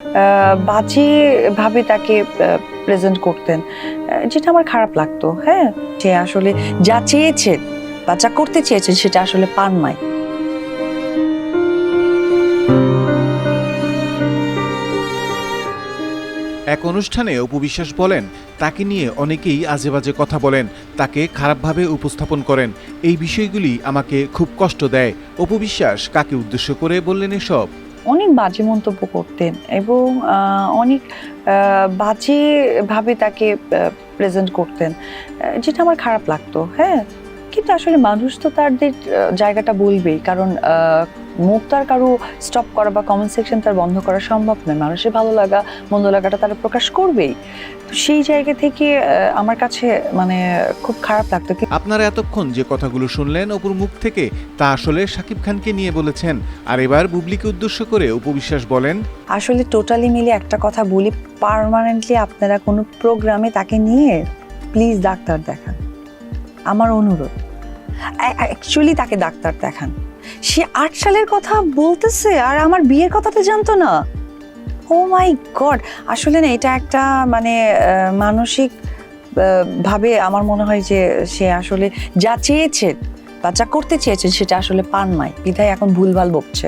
আহ, বাজেভাবে তাকে প্রেজেন্ট করতেন। যেটা আমার খারাপ লাগতো হ্যাঁ? সে আসলে যা চেয়েছে বা যা করতে চেয়েছেন সেটা আসলে পান নাই। এক অনুষ্ঠানে অপু বিশ্বাস বলেন তাকে নিয়ে অনেকেই আজে বাজে কথা বলেন তাকে খারাপভাবে উপস্থাপন করেন। এই বিষয়গুলি আমাকে খুব কষ্ট দেয়। অপু বিশ্বাস কাকে উদ্দেশ্য করে বললেন এসব? অনেক বাজে মন্তব্য করতেন এবং অনেক বাজেভাবে তাকে প্রেজেন্ট করতেন। যেটা আমার খারাপ লাগতো হ্যাঁ? কিন্তু আসলে মানুষ তো তাদের জায়গাটা বলবেই। কারণ মুখ তার কারও স্টপ করা বা কমেন্ট সেকশন তার বন্ধ করা সম্ভব নয়। মানুষের ভালো লাগা মন্দ লাগাটা তারা প্রকাশ করবেই। তো সেই জায়গা থেকে আমার কাছে মানে খুব খারাপ লাগতো আপনারা এতক্ষণ যে কথাগুলো শুনলেন অপুর মুখ থেকে তা আসলে শাকিব খানকে নিয়ে বলেছেন। আর এবার বুবলিকে উদ্দেশ্য করে উপবিশ্বাস বলেন আসলে টোটালি মিলে একটা কথা বলি পার্মানেন্টলি আপনারা কোনো প্রোগ্রামে তাকে নিয়ে প্লিজ ডাক্তার দেখান। আমার অনুরোধ। অ্যাকচুয়ালি তাকে ডাক্তার দেখান। সে আট সালের কথা বলতেছে আর আমার বিয়ের কথাটা জানতো না। ও মাই গড আসলে না, এটা একটা মানে মানসিক ভাবে আমার মনে হয় যে সে আসলে যা চেয়েছে, বা যা করতে চেয়েছেন সেটা আসলে পান নাই। বিধায় এখন ভুলভাল বকছে।